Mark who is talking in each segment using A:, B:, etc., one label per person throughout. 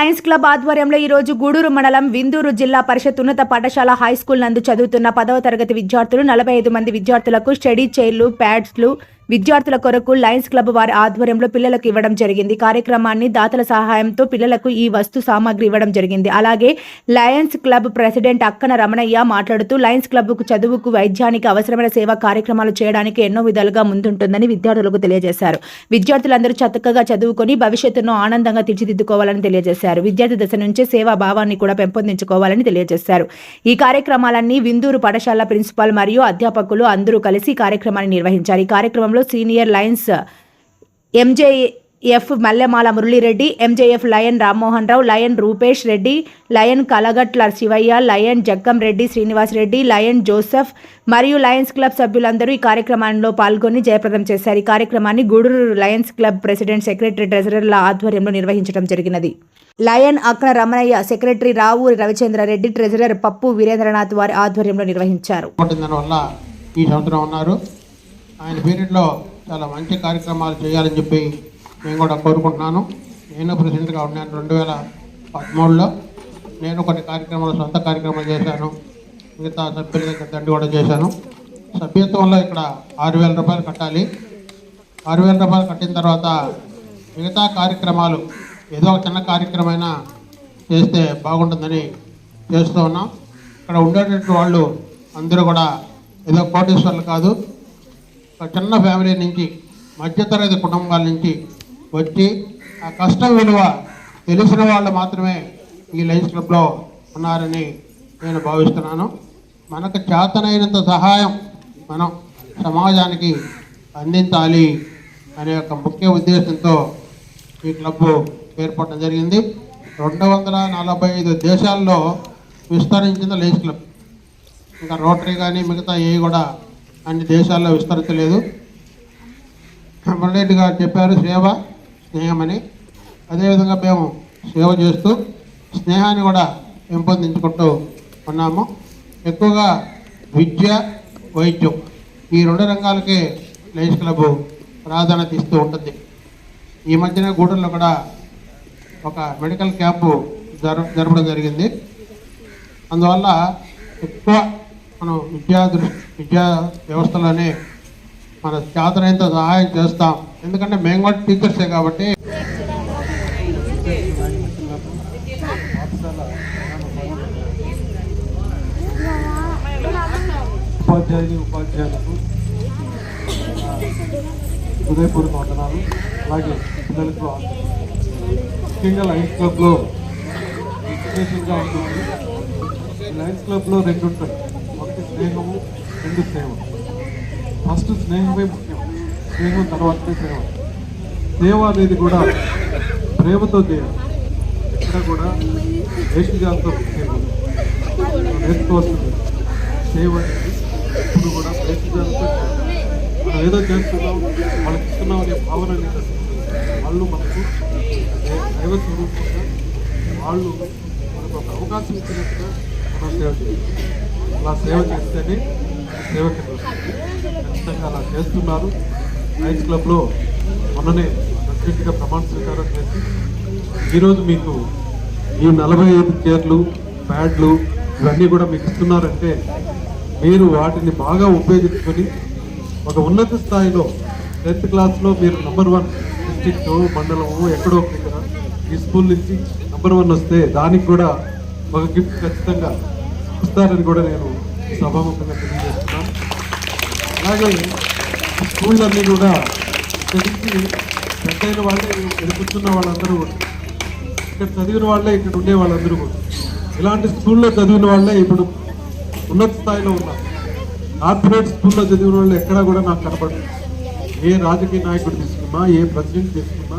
A: Lions club ఆధ్వర్యంలో ఈ రోజు గూడూరు మండలం విందూరు జిల్లా పరిషత్ ఉన్నత పాఠశాల హై స్కూల్ నందు చదువుతున్న పదవ తరగతి విద్యార్థులు నలభై ఐదు మంది విద్యార్థులకు స్టడీ చైర్లు ప్యాడ్స్లు విద్యార్థుల కొరకు లయన్స్ క్లబ్ వారి ఆధ్వర్యంలో పిల్లలకు ఇవ్వడం జరిగింది. కార్యక్రమాన్ని దాతల సహాయంతో పిల్లలకు ఈ వస్తు సామాగ్రి ఇవ్వడం జరిగింది. అలాగే lions club president Akkana Ramanayya మాట్లాడుతూ లయన్స్ క్లబ్కు చదువుకు వైద్యానికి అవసరమైన సేవా కార్యక్రమాలు చేయడానికి ఎన్నో విధాలుగా ముందుంటుందని విద్యార్థులకు తెలియజేశారు. విద్యార్థులందరూ చక్కగా చదువుకొని భవిష్యత్తును ఆనందంగా తీర్చిదిద్దుకోవాలని తెలియజేశారు. విద్యార్థి దశ నుంచే సేవా భావాన్ని కూడా పెంపొందించుకోవాలని తెలియజేశారు. ఈ కార్యక్రమాలన్నీ విందూరు పాఠశాల ప్రిన్సిపాల్ మరియు అధ్యాపకులు అందరూ కలిసి కార్యక్రమాన్ని నిర్వహించారు. ఈ కార్యక్రమంలో senior lions MJF Mallemala Muralireddy MJF lion Rammohan Rao lion Rupesh Reddy lion Kalagatla Shivaiah lion Jaggam Reddy Srinivas Reddy lion Joseph మరియు లయన్స్ క్లబ్ సభ్యులందరూ ఈ కార్యక్రమంలో పాల్గొని జయప్రదం చేశారు. ఈ కార్యక్రమాన్ని Gudur lions club president secretary ట్రెజరర్ల ఆధ్వర్యంలో నిర్వహించడం జరిగినది. Lion Akna Ramanaiah secretary Rao Ravichandra Reddy treasurer Pappu Virendranath వారి ఆధ్వర్యంలో నిర్వహించారు.
B: ఈ సంవత్సరం ఉన్నారు. ఆయన పీరియడ్లో చాలా మంచి కార్యక్రమాలు చేయాలని చెప్పి నేను కూడా కోరుకుంటున్నాను. నేను ప్రెసిడెంట్గా ఉన్నాను రెండు వేల పదమూడులో. నేను కొన్ని కార్యక్రమాలు సొంత కార్యక్రమాలు చేశాను. మిగతా సభ్యుల దగ్గర దండి కూడా చేశాను. సభ్యత్వంలో ఇక్కడ ఆరు వేల రూపాయలు కట్టాలి. ఆరు వేల రూపాయలు కట్టిన తర్వాత మిగతా కార్యక్రమాలు ఏదో ఒక చిన్న కార్యక్రమైనా చేస్తే బాగుంటుందని చేస్తూ ఉన్నాం. ఇక్కడ ఉండేటటువంటి వాళ్ళు అందరూ కూడా ఏదో కోటేశ్వర్లు కాదు చిన్న ఫ్యామిలీ నుంచి మధ్యతరగతి కుటుంబాల నుంచి వచ్చి ఆ కష్టం విలువ తెలిసిన వాళ్ళు మాత్రమే ఈ లయన్స్ క్లబ్లో ఉన్నారని నేను భావిస్తున్నాను. మనకు చేతనైనంత సహాయం మనం సమాజానికి అందించాలి అనే ఒక ముఖ్య ఉద్దేశంతో ఈ క్లబ్ ఏర్పడడం జరిగింది. రెండు వందల నలభై ఐదు దేశాల్లో విస్తరించిన లయన్స్ క్లబ్ ఇంకా రోటరీ కానీ మిగతా ఏ కూడా అన్ని దేశాల్లో విస్తరించలేదు. మురళి గారు చెప్పారు సేవ స్నేహమని. అదేవిధంగా మేము సేవ చేస్తూ స్నేహాన్ని కూడా పెంపొందించుకుంటూ ఉన్నాము. ఎక్కువగా విద్య వైద్యం ఈ రెండు రంగాలకే లయన్స్ క్లబ్ ప్రాధాన్యత ఇస్తూ ఉంటుంది. ఈ మధ్యన గూడూరులో కూడా ఒక మెడికల్ క్యాంపు జరపడం జరిగింది. అందువల్ల ఎక్కువ మనం విద్యా విద్యా వ్యవస్థలోనే మన చేతనైనంత సహాయం చేస్తాం. ఎందుకంటే మేము కూడా టీచర్సే కాబట్టి.
C: ఉపాధ్యాయుని ఉపాధ్యాయులకు హృదయపూర్వక వందనాలు. అలాగే పిల్లలకు ముఖ్యంగా లైన్స్ క్లబ్లో విశేషంగా ఉంటుంది లైన్స్ క్లబ్లో రెండు ఉంటాయి. స్నేహము రెండు సేవ ఫస్ట్ స్నేహమే ముఖ్యం. స్నేహం తర్వాతనే సేవ సేవ అనేది కూడా ప్రేమతో చేయాలి. ఇక్కడ కూడా వేషజాలతో చేయకూడదు నేర్చుకోవాల్సింది సేవ అనేది ఇప్పుడు కూడా వేషజాలతో మనం ఏదో చేస్తున్నాం వాళ్ళకి ఇస్తున్నాం అనే భావన అనేది వాళ్ళు మనకు దైవ స్వరూపంగా వాళ్ళు మనకు ఒక అవకాశం ఇచ్చినట్టుగా మనం సేవ చేయాలి. అలా సేవ చేస్తేనే సేవకి వస్తుంది ఖచ్చితంగా అలా చేస్తున్నారు. లయన్స్ క్లబ్లో మొన్ననే ప్రెసిడెంట్గా ప్రమాణ స్వీకారం చేసి ఈరోజు మీకు ఈ నలభై ఐదు చైర్లు ప్యాడ్లు ఇవన్నీ కూడా మీకు ఇస్తున్నారంటే మీరు వాటిని బాగా ఉపయోగించుకొని ఒక ఉన్నత స్థాయిలో టెన్త్ క్లాస్లో మీరు నంబర్ వన్ డిస్టిక్ మండలము ఎక్కడో ఒక దగ్గర ఈ స్కూల్ నుంచి నంబర్ వన్ వస్తే దానికి కూడా ఒక గిఫ్ట్ ఖచ్చితంగా ఇస్తారని కూడా నేను సభాముఖంగా తెలియజేస్తున్నాను. అలాగే స్కూళ్ళన్నీ కూడా తెలిసి నుంచి పెద్దయిన వాళ్ళే ఇక్కడ వాళ్ళందరూ కూడా ఇక్కడ చదివిన వాళ్ళే ఇక్కడ ఉండే వాళ్ళందరూ కూడా. ఇలాంటి స్కూల్లో చదివిన వాళ్ళే ఇప్పుడు ఉన్నత స్థాయిలో ఉన్నారు కార్పొరేట్ స్కూల్లో చదివిన వాళ్ళు ఎక్కడా కూడా నాకు కనపడదు ఏ రాజకీయ నాయకుడు తీసుకున్నా ఏ ప్రెసిడెంట్ తీసుకున్నా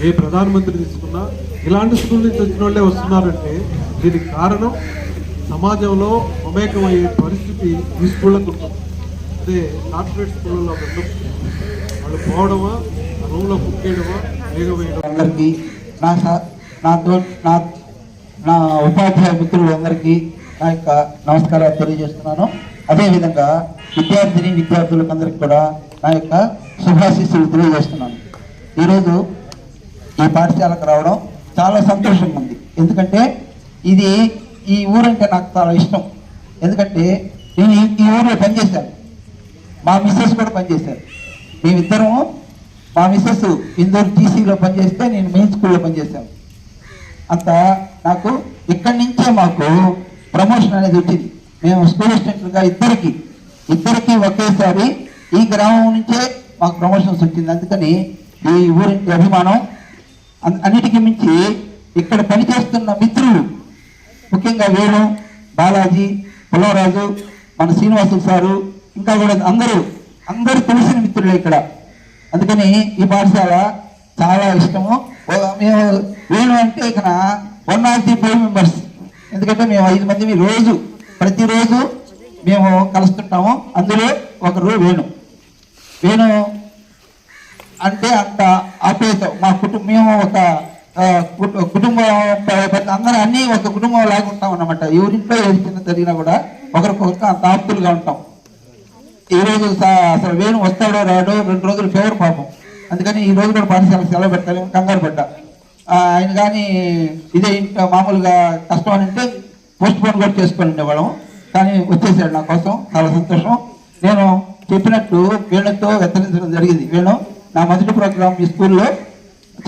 C: ఏ ప్రధానమంత్రి తీసుకున్నా ఇలాంటి స్కూల్ నుంచి వచ్చిన వాళ్ళే వస్తున్నారంటే దీనికి కారణం సమాజంలో మమేకమయ్యే పరిస్థితి ఈ స్కూళ్ళకు ఉంటుంది అదే కార్పొరేట్ స్కూళ్ళలో ఉండదు వాళ్ళు పోవడమా రూమ్లో బుక్ చేయడమా వేయడం
D: అందరికీ నా నాతో నా నా ఉపాధ్యాయ మిత్రులందరికీ నా యొక్క నమస్కారాలు తెలియజేస్తున్నాను. అదేవిధంగా విద్యార్థిని విద్యార్థులకందరికీ కూడా నా యొక్క శుభాశీస్సులు తెలియజేస్తున్నాను. ఈరోజు ఈ పాఠశాలకు రావడం చాలా సంతోషంగా ఉంది. ఎందుకంటే ఇది ఈ ఊరంటే నాకు చాలా ఇష్టం. ఎందుకంటే నేను ఈ- ఊరిలో పనిచేశాను. మా మిస్సెస్ కూడా పనిచేశారు. మేమిద్దరం మా మిస్సెస్ ఇందూరు టీసీలో పనిచేస్తే నేను మెయిన్ స్కూల్లో పనిచేశాను. అంత నాకు ఇక్కడి నుంచే మాకు ప్రమోషన్ అనేది వచ్చింది. మేము స్కూల్ అసిస్టెంట్లుగా ఇద్దరికి ఇద్దరికి ఒకేసారి ఈ గ్రామం నుంచే మాకు ప్రమోషన్స్ వచ్చింది. అందుకని ఈ ఊరికి అభిమానం అన్నిటికీ మించి ఇక్కడ పనిచేస్తున్న మిత్రులు ముఖ్యంగా వేణు బాలాజీ పుల్లవరాజు మన శ్రీనివాసు సారు ఇంకా కూడా అందరూ అందరూ తెలిసిన మిత్రులే ఇక్కడ. అందుకని ఈ పాఠశాల చాలా ఇష్టము. మేము వేణు అంటే ఇక్కడ one of the five members ఎందుకంటే మేము ఐదు మంది రోజు ప్రతిరోజు మేము కలుస్తుంటాము. అందులో ఒకరు వేణు. వేణు అంటే అంత ఆప్యాయత. మా కుటుంబం మేము ఒక కుటుంబం పెద్ద- అందరూ అన్ని ఒక కుటుంబం లాగా ఉంటాం అన్నమాట. ఎవరింట్లో ఏది చిన్న జరిగినా కూడా ఒకరికొకరికి అంత ఆప్తులుగా ఉంటాం. ఈ రోజు స- అసలు వేణు వస్తాడో రాడో రెండు రోజులు ఫేవర్ పాపం. అందుకని ఈ రోజు కూడా పాఠశాలకు సెలవు పెడతాను కంగారు పడ్డా. ఆయన కానీ ఇదే ఇంట్లో మామూలుగా కష్టం అని అంటే పోస్ట్ పోన్ కూడా చేసుకొని ఉండేవాళ్ళం. కానీ వచ్చేసాడు నా కోసం చాలా సంతోషం. నేను చెప్పినట్టు వీళ్ళతో హెచ్చరించడం జరిగింది. వీళ్ళు నా మొదటి ప్రోగ్రామ్ ఈ స్కూల్లో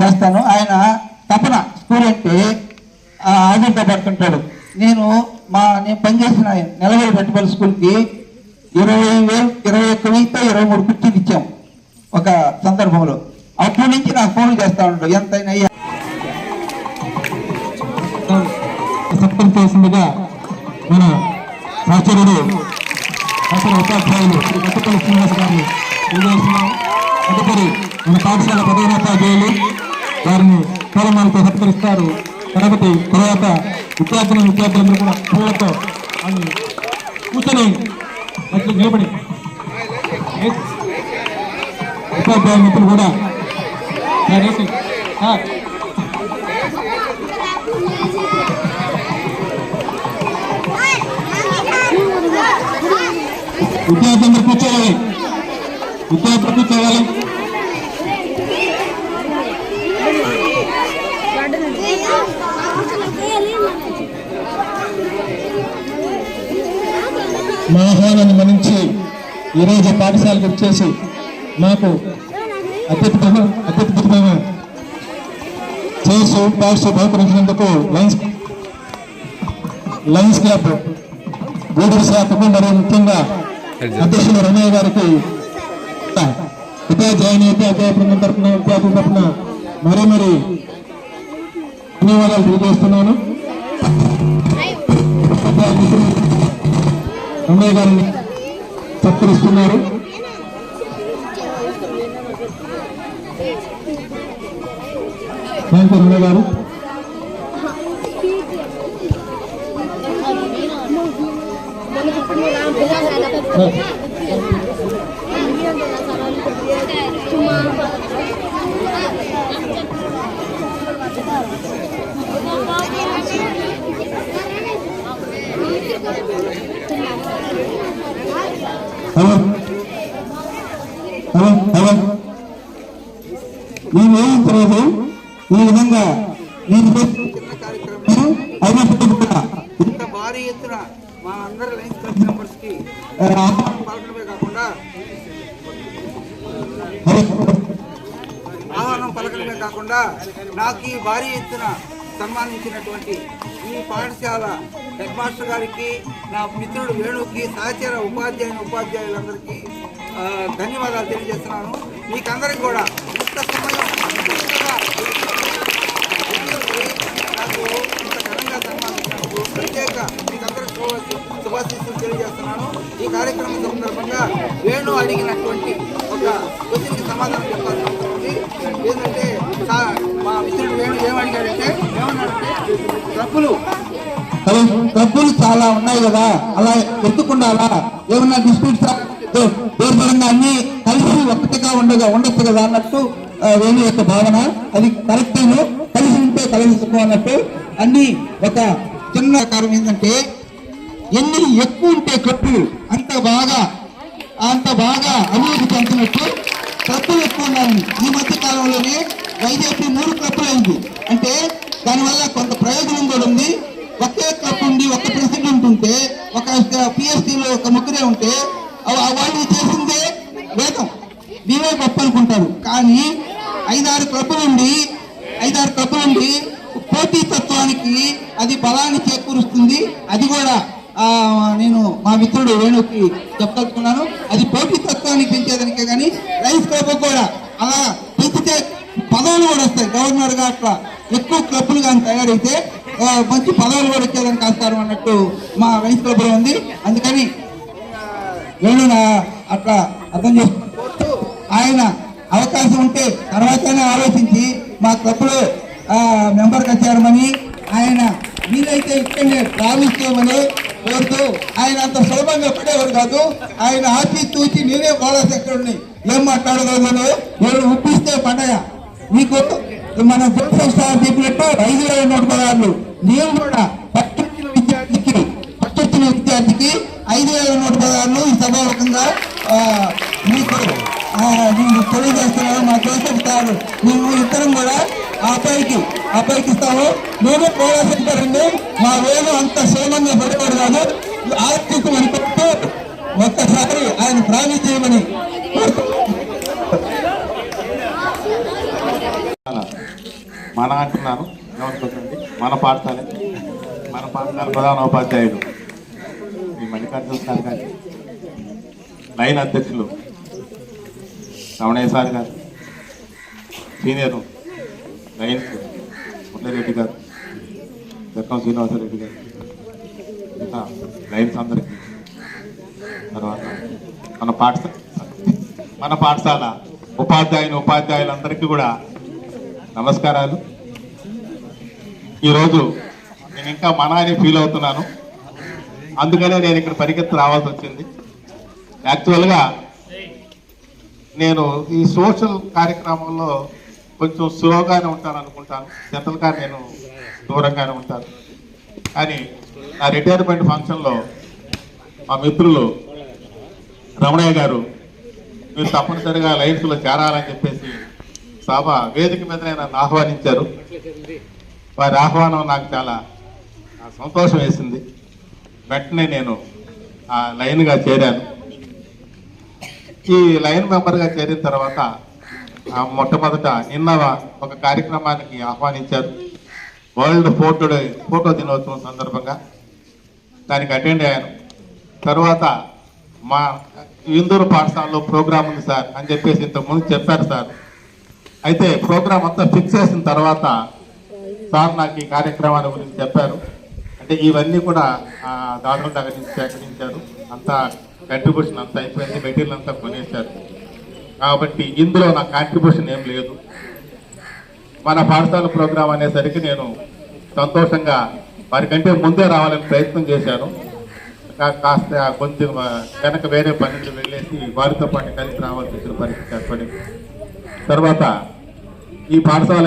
D: చేస్తాను. ఆయన తపన స్టూడెంట్ అంటే పడుతుంటాడు. నేను మా నేను పనిచేసిన నెలవేరు పెట్టుబడి స్కూల్కి ఇరవై వేలు ఇరవై ఒక్క వెయ్యితో ఇరవై మూడు కుర్చీలు ఇచ్చాం ఒక సందర్భంలో. అప్పటి నుంచి నాకు ఫోన్లు చేస్తా ఉంటాడు ఎంతైనా అయ్యా
E: చేసిందిగా మన సహచరుడు సహచర ఉపాధ్యాయులు శ్రీ కొత్తపల్లి శ్రీనివాస గారిని తెలియజేస్తున్నాం. తదుపరి మన పాఠశాల ప్రధానోపాధ్యాయులు వారిని పూలమాలతో సత్కరిస్తారు. కాబట్టి తర్వాత విద్యార్థులు విద్యార్థులందరూ కూడా పూలతో వాళ్ళు కూర్చొని అట్లా నిలబడి ఉపాధ్యాయ మిత్రులు కూడా సార్ విద్యార్థులందరూ కూర్చోవాలి. విద్యార్థులు కూర్చోవాలి. మా ఆహ్వానాన్ని మన్నించి ఈరోజు పాఠశాలకు వచ్చేసి మాకు అత్యద్భుత అత్యద్భుతమైన చేసు పాస్ బహుకరించినందుకు లయన్స్ లయన్స్ క్లబ్ గూడూరు శాఖకు మరియు ముఖ్యంగా అధ్యక్షులు రమయ్య గారికి ఉపాధ్యాయుని ఉపాధ్యాయ బృందం తరఫున విద్యార్థుల తరఫున మరీ మరీ ధన్యవాదాలు తెలియజేస్తున్నాను. ఉపాధ్యాయ గారిని సత్కరిస్తున్నారు. థ్యాంక్ యూ రమయ్య గారు. Thank you. నేను ఏం తర్వాత ఈ విధంగా నేను అయినప్పటికీ కూడా
D: ఇంత భారీ ఎత్తున మా అందరి లైన్స్ క్లబ్ మెంబర్స్కి పాల్గొనడమే కాకుండా ఆహ్వానం పలకడమే కాకుండా నాకు ఈ భారీ ఎత్తున సన్మానించినటువంటి ఈ పాఠశాల హెడ్ మాస్టర్ గారికి నా మిత్రుడు వేణుకి సహచర ఉపాధ్యాయుని ఉపాధ్యాయులందరికీ ధన్యవాదాలు తెలియజేస్తున్నాను. మీకందరికి కూడా ఇంత సమయం నాకు ఇంత ఘనంగా సన్మానించినందుకు ప్రత్యేక మీకందరూ శుభాశీస్సులు తెలియజేస్తున్నాను. ఈ కార్యక్రమం సందర్భంగా వేణు అడిగినటువంటి ఒక క్వశ్చన్కి సమాధానం చెప్పాల్సి ఉంటుంది ఏంటంటే మా మిత్రుడు వేణు ఏమడిగాడంటే ఏమన్నాడంటే డబ్బులు
E: హలో డబ్బులు చాలా ఉన్నాయి కదా? అలా ఎత్తుకుండాలా ఏమన్నా డిస్ప్యూట్స్ దూరపరంగా అన్ని కలిసి ఒక్కటిగా ఉండగా ఉండొచ్చు కదా అన్నట్టు వేణు యొక్క భావన. అది కరెక్ట్ కలిసి ఉంటే కలిసి అన్నట్టు. అన్ని ఒక
D: చిన్న కారణం ఏంటంటే ఎన్ని ఎక్కువ ఉంటే కట్టు అంత బాగా అంత బాగా అభివృద్ధి చెందినట్టు కప్పులు ఎక్కువ ఉన్నాయి ఈ మధ్య కాలంలోనే వైజాగ్కి మూడు కప్పులు అయింది. అంటే దానివల్ల కొంత ప్రయోజనం కూడా ఉంది. ఒకే కప్ ఉండి ఒక ప్రెసిడెంట్ ఉంటే ఒక పిఎస్సీలో ఒక ముగ్గురే ఉంటే వాళ్ళు చేసిందే వేదం. మేమే గొప్ప అనుకుంటారు. కానీ ఐదారు క్లబ్బులు ఉండి ఐదారు క్లబ్బులు ఉండి పోటీ తత్వానికి అది బలాన్ని చేకూరుస్తుంది. అది కూడా నేను మా మిత్రుడు వేణుకి చెప్పదలుచుకున్నాను. అది పోటీ తత్వానికి పెంచేదానికే కానీ రైస్ క్లబ్ కూడా అలా పెంచితే పదవులు కూడా వస్తాయి. గవర్నర్గా అట్లా ఎక్కువ క్లబ్లు కానీ తయారైతే మంచి పదవులు కూడా వచ్చేదానికి ఆస్కారం అన్నట్టు మా రైస్ క్లబ్లో ఉంది. అందుకని వేణు అట్లా అర్థం చేసుకుంటూ ఆయన అవకాశం ఉంటే తర్వాతనే ఆలోచించి మా క్లబ్లో మెంబర్గా చేరమని ఆయన మీరైతే ఇక్కడనే ప్రారంభించమని కోరుతూ ఆయన అంత సులభంగా ఎప్పుడేవారు కాదు. ఆయన ఆచి చూసి నేనే గోళ ఉన్నాయి ఏం మాట్లాడగలను? నేను ఉప్పిస్తే పండగ మీకు మన జోసెఫ్ సార్ చెప్పినట్టు ఐదు వేల నూట పదహారులు నేను కూడా ఫస్ట్ వచ్చిన విద్యార్థికి ఫస్ట్ వచ్చిన విద్యార్థికి ఐదు వేల నూట పదహారులు ఈ సభాముఖంగా మీకు ఆ, నేను తెలియజేస్తున్నాను. మా జోసెఫ్ సార్ మేము ఇద్దరం కూడా ఆ అబ్బాయికి ఆ అబ్బాయికి ఇస్తాము నేను కూడా చెప్తారండి మా వేలు అంత క్షేమంగా పడేవాడు కాదు ఆర్థికమని ఒక్కసారి ఆయన ప్రామిస్
F: మన అంటున్నాను. ఏమనుకోకండి మన పాఠశాల? మన పాఠశాల ప్రధాన ఉపాధ్యాయుడు ఈ మల్లికార్జున సార్ గారు లైన్ అధ్యక్షులు Ramanaiah sir garu senior lion Muralireddy garu Dakkam Srinivasareddy గారు ఇంకా లైన్స్ అందరికీ. తర్వాత మన పాఠశాల మన పాఠశాల ఉపాధ్యాయుని ఉపాధ్యాయులందరికీ కూడా నమస్కారాలు. ఈరోజు నేను ఇంకా మనాని ఫీల్ అవుతున్నాను. అందుకనే నేను ఇక్కడ పరిగెత్తి రావాల్సి వచ్చింది. యాక్చువల్గా నేను ఈ సోషల్ కార్యక్రమంలో కొంచెం స్లోగానే ఉంటాను అనుకుంటాను. జనరల్గా నేను దూరంగానే ఉంటాను. కానీ నా రిటైర్మెంట్ ఫంక్షన్లో మా మిత్రులు రమణయ్య గారు మీరు తప్పనిసరిగా లైన్స్లో చేరాలని చెప్పేసి సభ వేదిక మీద నన్ను ఆహ్వానించారు. వారి ఆహ్వానం నాకు చాలా సంతోషం వేసింది. వెంటనే నేను ఆ లైన్గా చేరాను. ఈ లైన్ మెంబర్గా చేరిన తర్వాత ఆ మొట్టమొదట నిన్న ఒక కార్యక్రమానికి ఆహ్వానించారు. వరల్డ్ ఫోటో డే ఫోటో దినోత్సవం సందర్భంగా దానికి అటెండ్ అయ్యాను. తర్వాత మా ఇందూరు పాఠశాలలో ప్రోగ్రామ్ ఉంది సార్ అని చెప్పేసి ఇంతకుముందు చెప్పారు సార్. అయితే ప్రోగ్రామ్ అంతా ఫిక్స్ చేసిన తర్వాత సార్ నాకు ఈ కార్యక్రమాల గురించి చెప్పారు. అంటే ఇవన్నీ కూడా ఆ, దాడుల దగ్గర నుంచి సేకరించారు. అంతా కంట్రిబ్యూషన్ అంతా అయిపోయింది. మెటీరియల్ అంతా కొనేశారు. కాబట్టి ఇందులో నా కాంట్రిబ్యూషన్ ఏం లేదు. మన పాఠశాల ప్రోగ్రాం అనేసరికి నేను సంతోషంగా వారికంటే ముందే రావాలని ప్రయత్నం చేశాను. కాస్త కొంచెం ఆ, వెనక వేరే పనులు వెళ్ళేసి వారితో పాటు కలిసి రావాల్సి వచ్చిన పరిస్థితి ఏర్పడింది. తర్వాత ఈ పాఠశాల